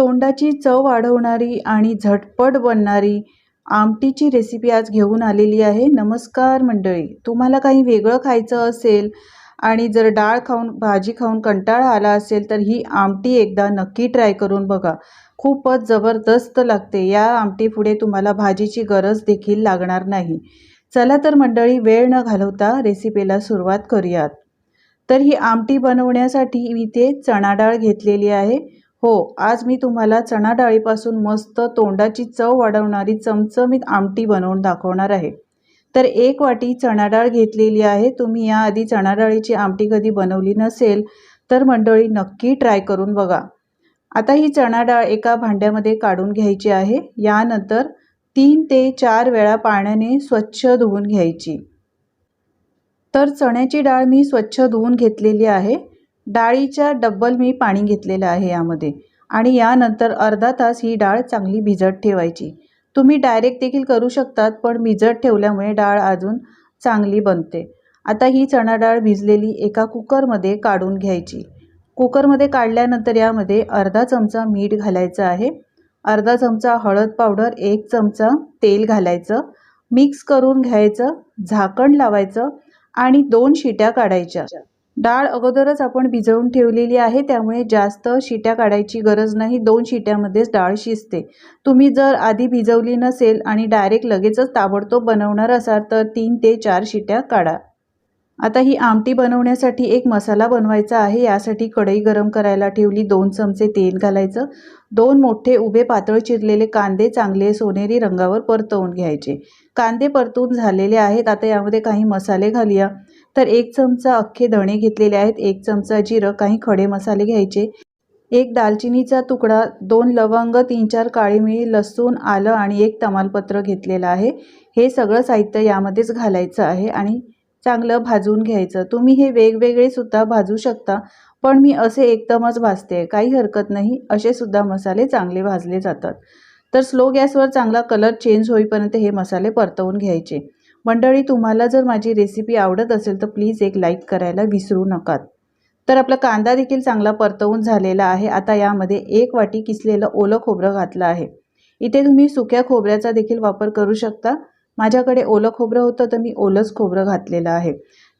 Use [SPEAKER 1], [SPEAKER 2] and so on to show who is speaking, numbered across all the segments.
[SPEAKER 1] तोंडाची चव वाढवणारी आणि झटपट बनणारी आमटीची रेसिपी आज घेऊन आलेली आहे. नमस्कार मंडळी. तुम्हाला काही वेगळं खायचं असेल आणि जर डाळ खाऊन भाजी खाऊन कंटाळा आला असेल तर ही आमटी एकदा नक्की ट्राय करून बघा. खूपच जबरदस्त लागते. या आमटीपुढे तुम्हाला भाजीची गरज देखील लागणार नाही. चला तर मंडळी वेळ न घालवता रेसिपीला सुरुवात करूयात. तर ही आमटी बनवण्यासाठी मी ते चणा डाळ घेतलेली आहे. हो आज मी तुम्हाला चणा डाळीपासून मस्त तोंडाची चव वाढवणारी चमचमीत आमटी बनवून दाखवणार आहे. तर एक वाटी चणा डाळ घेतलेली आहे. तुम्ही याआधी चणा डाळीची आमटी कधी बनवली नसेल तर मंडळी नक्की ट्राय करून बघा. आता ही चणा डाळ एका भांड्यामध्ये काढून घ्यायची आहे. यानंतर तीन ते चार वेळा पाण्याने स्वच्छ धुवून घ्यायची. तर चण्याची डाळ मी स्वच्छ धुवून घेतलेली आहे. डाळीच्या डब्बल मी पाणी घेतलेलं आहे यामध्ये आणि यानंतर अर्धा तास ही डाळ चांगली भिजत ठेवायची. तुम्ही डायरेक्ट देखील करू शकतात पण भिजत ठेवल्यामुळे डाळ अजून चांगली बनते. आता ही चणा डाळ भिजलेली एका कुकरमध्ये काढून घ्यायची. कुकरमध्ये काढल्यानंतर यामध्ये अर्धा चमचा मीठ घालायचं आहे. अर्धा चमचा हळद पावडर एक चमचा तेल घालायचं. मिक्स करून घ्यायचं झाकण लावायचं आणि दोन शिट्या काढायच्या. डाळ अगोदरच आपण भिजवून ठेवलेली आहे त्यामुळे जास्त शिट्या काढायची गरज नाही. दोन शिट्यामध्येच डाळ शिजते. तुम्ही जर आधी भिजवली नसेल आणि डायरेक्ट लगेचच ताबडतोब बनवणार असाल तर तीन ते चार शिट्या काढा. आता ही आमटी बनवण्यासाठी एक मसाला बनवायचा आहे. यासाठी कढई गरम करायला ठेवली दोन चमचे तेल घालायचं. दोन मोठे उभे पातळ चिरलेले कांदे चांगले सोनेरी रंगावर परतवून घ्यायचे. कांदे परतून झालेले आहेत. आता यामध्ये काही मसाले घालूया. तर एक चमचा अख्खे धणे घेतलेले आहेत. एक चमचा जिरं काही खडे मसाले घ्यायचे. एक दालचिनीचा तुकडा दोन लवंग तीन चार काळी मिरी लसूण आलं आणि एक तमालपत्र घेतलेलं आहे. हे सगळं साहित्य यामध्येच घालायचं आहे आणि चांगलं भाजून घ्यायचं. तुम्ही हे वेगवेगळे सुद्धा भाजू शकता पण मी असे एकदमच भाजते. काही हरकत नाही असे सुद्धा मसाले चांगले भाजले जातात. तर स्लो गॅसवर चांगला कलर चेंज होईपर्यंत हे मसाले परतवून घ्यायचे. मंडळी तुम्हाला जर माझी रेसिपी आवडत असेल तर प्लीज एक लाईक करायला विसरू नकात. तर आपला कांदा देखील चांगला परतवून झालेला आहे. आता यामध्ये एक वाटी किसलेलं ओलं खोबरं घातलं आहे. इथे तुम्ही सुक्या खोबऱ्याचा देखील वापर करू शकता. माझ्याकडे ओलं खोबरं होतं तर मी ओलंच खोबरं घातलेलं आहे.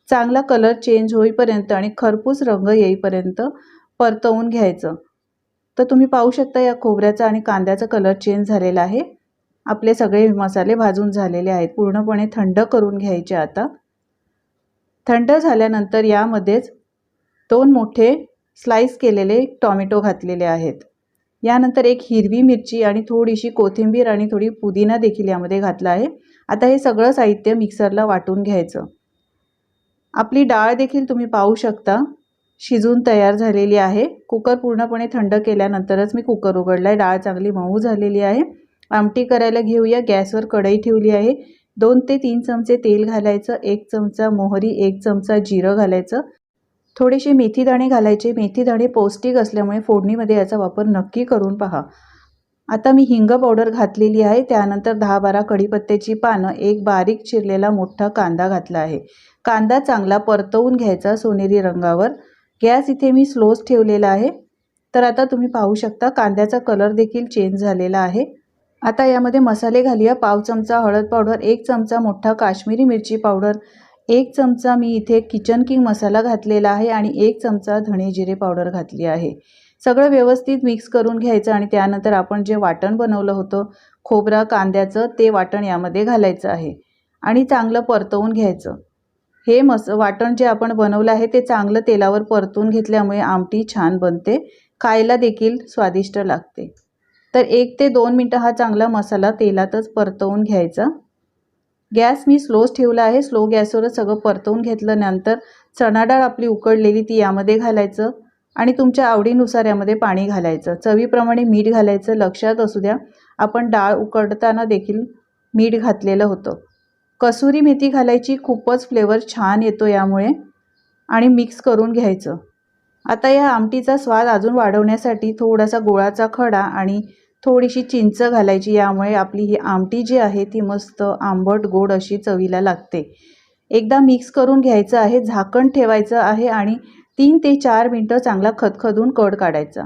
[SPEAKER 1] चांगला कलर चेंज होईपर्यंत आणि खरपूस रंग येईपर्यंत परतवून घ्यायचं. तर तुम्ही पाहू शकता या खोबऱ्याचा आणि कांद्याचा कलर चेंज झालेला आहे. आपले सगळे मसाले भाजून झालेले आहेत. पूर्णपणे थंड करून घ्यायचे आता. थंड झाल्यानंतर यामध्येच दोन मोठे स्लाईस केलेले टॉमॅटो घातलेले आहेत. यानंतर एक हिरवी मिरची आणि थोडीशी कोथिंबीर आणि थोडी पुदिना देखील यामध्ये घातला आहे. आता हे सगळं साहित्य मिक्सरला वाटून घ्यायचं. आपली डाळ देखील तुम्ही पाहू शकता. शिजून तयार झालेली आहे. कुकर पूर्णपणे थंड केल्यानंतरच मी कुकर उघडला आहे डाळ चांगली मऊ झालेली आहे. आमटी करायला घेऊया. गॅसवर कढई ठेवली आहे. दोन ते तीन चमचे तेल घालायचं. एक चमचा मोहरी एक चमचा जिरं घालायचं. थोडेसे मेथीदाणे घालायचे. मेथीदाणे पौष्टिक असल्यामुळे फोडणीमध्ये याचा वापर नक्की करून पहा. आता मी हिंग पावडर घातलेली आहे. त्यानंतर दहा बारा कढीपत्त्याची पानं एक बारीक चिरलेला मोठा कांदा घातला आहे. कांदा चांगला परतवून घ्यायचा सोनेरी रंगावर. गॅस इथे मी स्लोच ठेवलेला आहे. तर आता तुम्ही पाहू शकता कांद्याचा कलर देखील चेंज झालेला आहे. आता यामध्ये मसाले घालूया. पाव चमचा हळद पावडर एक चमचा मोठा काश्मीरी मिरची पावडर एक चमचा मी इथे किचन किंग मसाला घातलेला आहे आणि एक चमचा धणे जिरे पावडर घातली आहे. सगळं व्यवस्थित मिक्स करून घ्यायचं आणि त्यानंतर आपण जे वाटण बनवलं होतं खोबरा कांद्याचं ते वाटण यामध्ये घालायचं आहे आणि चांगलं परतवून घ्यायचं. हे मस वाटण जे आपण बनवलं आहे ते चांगलं तेलावर परतून घेतल्यामुळे आमटी छान बनते. खायला देखील स्वादिष्ट लागते. तर एक ते दोन मिनटं हा चांगला मसाला तेलातच परतवून घ्यायचा. गॅस मी स्लोच ठेवला आहे. स्लो गॅसवरच सगळं परतवून घेतल्यानंतर चणा डाळ आपली उकडलेली ती यामध्ये घालायचं आणि तुमच्या आवडीनुसार यामध्ये पाणी घालायचं. चवीप्रमाणे मीठ घालायचं. लक्षात असू द्या आपण डाळ उकडताना देखील मीठ घातलेलं होतं. कसुरी मेथी घालायची. खूपच फ्लेवर छान येतो यामुळे आणि मिक्स करून घ्यायचं. आता या आमटीचा स्वाद अजून वाढवण्यासाठी थोडासा गोळाचा खडा आणि थोडीशी चिंच घालायची यामुळे आपली ही आमटी जी आहे ती मस्त आंबट गोड अशी चवीला लागते. एकदा मिक्स करून घ्यायचं आहे झाकण ठेवायचं आहे आणि तीन ते चार मिनटं चांगला खदखदून कड काढायचा.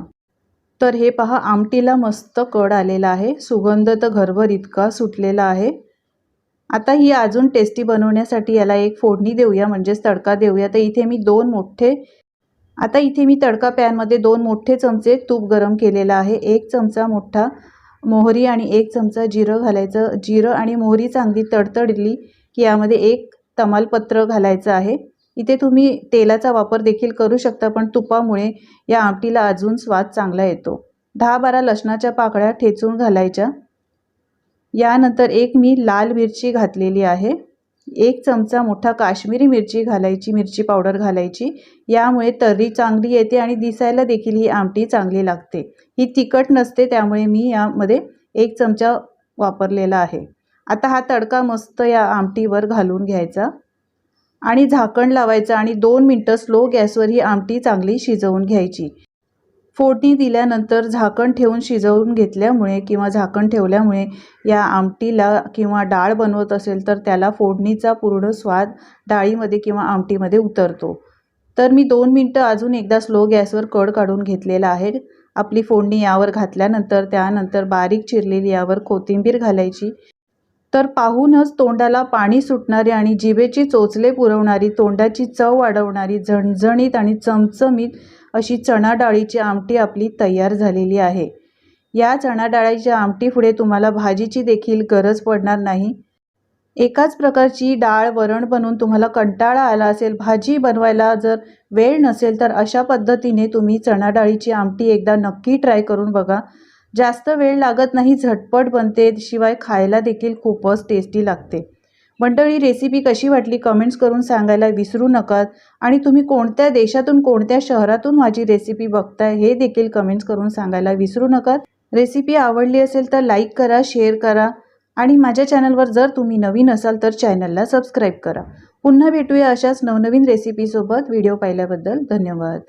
[SPEAKER 1] तर हे पहा आमटीला मस्त कड आलेला आहे. सुगंध तर घरभर इतका सुटलेला आहे. आता ही अजून टेस्टी बनवण्यासाठी याला एक फोडणी देऊया म्हणजेच तडका देऊया. तर इथे मी दोन मोठे आता इथे मी तडका पॅनमध्ये दोन मोठे चमचे तूप गरम केलेलं आहे. एक चमचा मोठा मोहरी आणि एक चमचा जिरं घालायचं. जिरं आणि मोहरी चांगली तडतडली की यामध्ये एक तमालपत्र घालायचं आहे. इथे तुम्ही तेलाचा वापर देखील करू शकता पण तुपामुळे या आमटीला अजून स्वाद चांगला येतो. दहा बारा लसणाच्या पाकळ्या ठेचून घालायच्या. यानंतर एक मी लाल मिरची घातलेली आहे. एक चमचा मोठा काश्मीरी मिरची घालायची मिरची पावडर घालायची. यामुळे तर्री चांगली येते आणि दिसायला देखील ही आमटी चांगली लागते. ही तिखट नसते त्यामुळे मी यामध्ये एक चमचा वापरलेला आहे. आता हा तडका मस्त या आमटीवर घालून घ्यायचा आणि झाकण लावायचं आणि दोन मिनटं स्लो गॅसवर ही आमटी चांगली शिजवून घ्यायची. फोडणी दिल्यानंतर झाकण ठेवून शिजवून घेतल्यामुळे किंवा झाकण ठेवल्यामुळे या आमटीला किंवा डाळ बनवत असेल तर त्याला फोडणीचा पूर्ण स्वाद डाळीमध्ये किंवा आमटीमध्ये उतरतो. तर मी दोन मिनटं अजून एकदा स्लो गॅसवर कड काढून घेतलेला आहे. आपली फोडणी यावर घातल्यानंतर त्यानंतर बारीक चिरलेली यावर कोथिंबीर घालायची. तर पाहूनच तोंडाला पाणी सुटणारी आणि जिभेची चोचले पुरवणारी तोंडाची चव वाढवणारी झणझणीत आणि चमचमीत अशी चणा डाळीची आमटी आपली तयार झालेली आहे. या चणा डाळीच्या आमटीपुढे तुम्हाला भाजीची देखील गरज पडणार नाही. एकाच प्रकारची डाळ वरण बनवून तुम्हाला कंटाळा आला असेल भाजी बनवायला जर वेळ नसेल तर अशा पद्धतीने तुम्ही चणा डाळीची आमटी एकदा नक्की ट्राय करून बघा. जास्त वेळ लागत नाही झटपट बनते शिवाय खायला देखील खूपच टेस्टी लागते. मंडळी रेसिपी कशी वाटली कमेंट्स करून सांगायला विसरू नका आणि तुम्ही कोणत्या देशातून कोणत्या शहरातून माझी रेसिपी बघताय हे देखील कमेंट्स करून सांगायला विसरू नका रेसिपी आवडली असेल तर लाईक करा शेअर करा. आणि माझ्या चॅनलवर जर तुम्ही नवीन असाल तर चॅनलला सबस्क्राईब करा. पुन्हा भेटूया अशाच नवनवीन रेसिपीसोबत व्हिडिओ पाहिल्याबद्दल धन्यवाद.